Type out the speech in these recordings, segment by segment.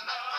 love.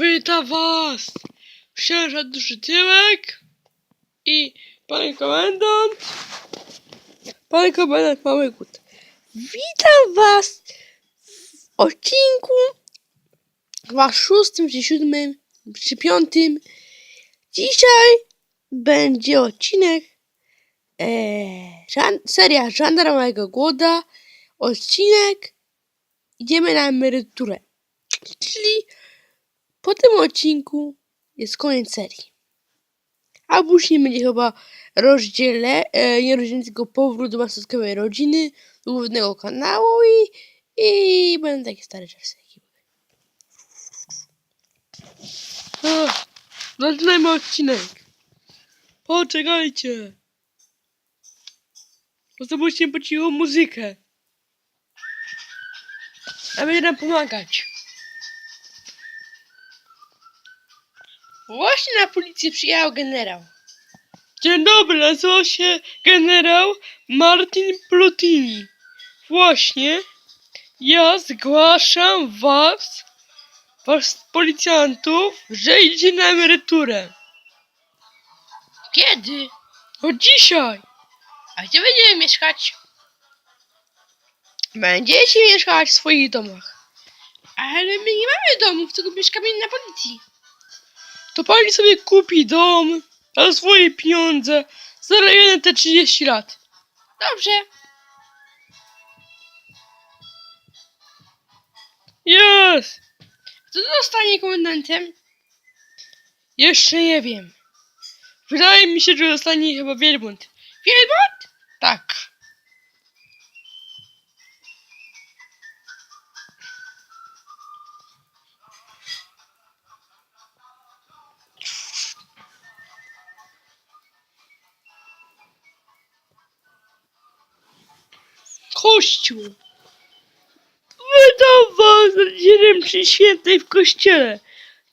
Witam was! Księża duży i pan komendant. Pan komendant Mały Gut. Witam was w odcinku chyba szóstym czy siódmym czy piątym. Dzisiaj będzie odcinek e, żan- seria Żandarmowego Głoda. Odcinek Idziemy na emeryturę. Czyli po tym odcinku jest koniec serii. A później będzie chyba rozdziele, e, nie rozdzielenie, tylko powrót do masowkowej rodziny, do głównego kanału i, i będą takie stare czasy. Zaczynajmy odcinek. Poczekajcie. Pozwólcie po cichu muzykę. A będzie nam pomagać. Właśnie na policję przyjechał generał. Dzień dobry, nazywam się generał Martin Plutini. Właśnie ja zgłaszam was, was policjantów, że idzie na emeryturę. Kiedy? No dzisiaj. A gdzie będziemy mieszkać? Będziecie mieszkać w swoich domach. Ale my nie mamy domów, tylko mieszkamy na policji. To pani sobie kupi dom za swoje pieniądze zarabione te 30 lat. Dobrze. Jest. Kto zostanie komendantem? Jeszcze nie wiem. Wydaje mi się, że zostanie chyba wielbłąd. Wielbłąd? Tak. Kościół. Witam was przy świętej w kościele.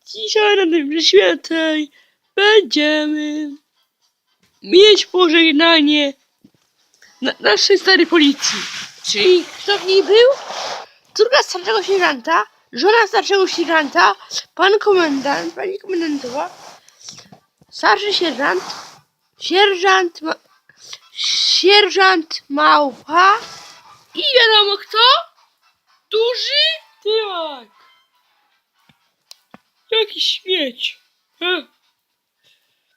Dzisiaj na tym przy świętej będziemy mieć pożegnanie na naszej starej policji. Czyli kto w niej był? Córka starszego sierżanta, żona starszego sierżanta, pan komendant, pani komendantowa, starszy sierżant, sierżant, ma, sierżant małpa i wiadomo kto? Duży tyłak. Jaki śmieć.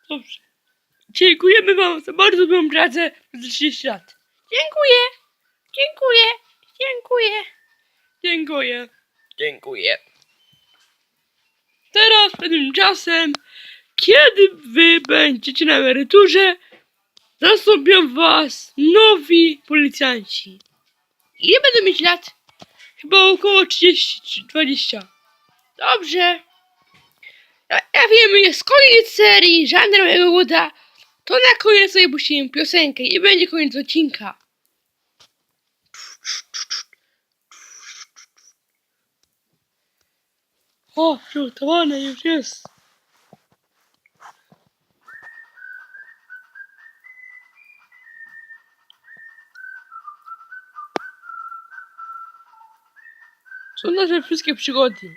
Dobrze. Dziękujemy wam za bardzo dobrą pracę za 30 lat. Dziękuję. Dziękuję. Dziękuję. Dziękuję. Dziękuję. Teraz tymczasem, kiedy wy będziecie na emeryturze, zastąpią was nowi policjanci. Ile będą mieć lat? Chyba około 30 czy 20. Dobrze. Ja, ja wiem, jest koniec serii Żandarmowego Głoda. To na koniec sobie puścimy piosenkę i będzie koniec odcinka. O, przygotowane już jest. Są nasze wszystkie przygody.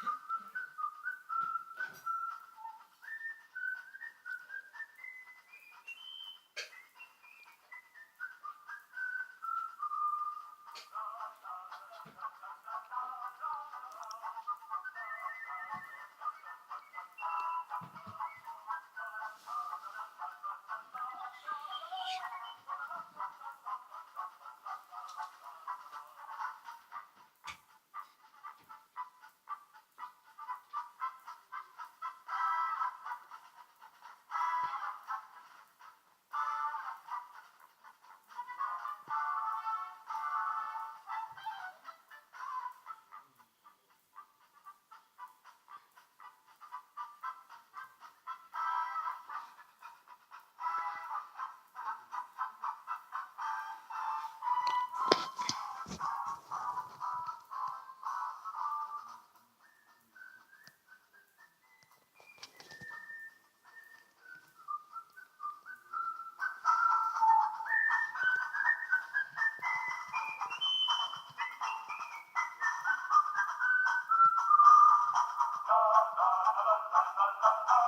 Oh, oh.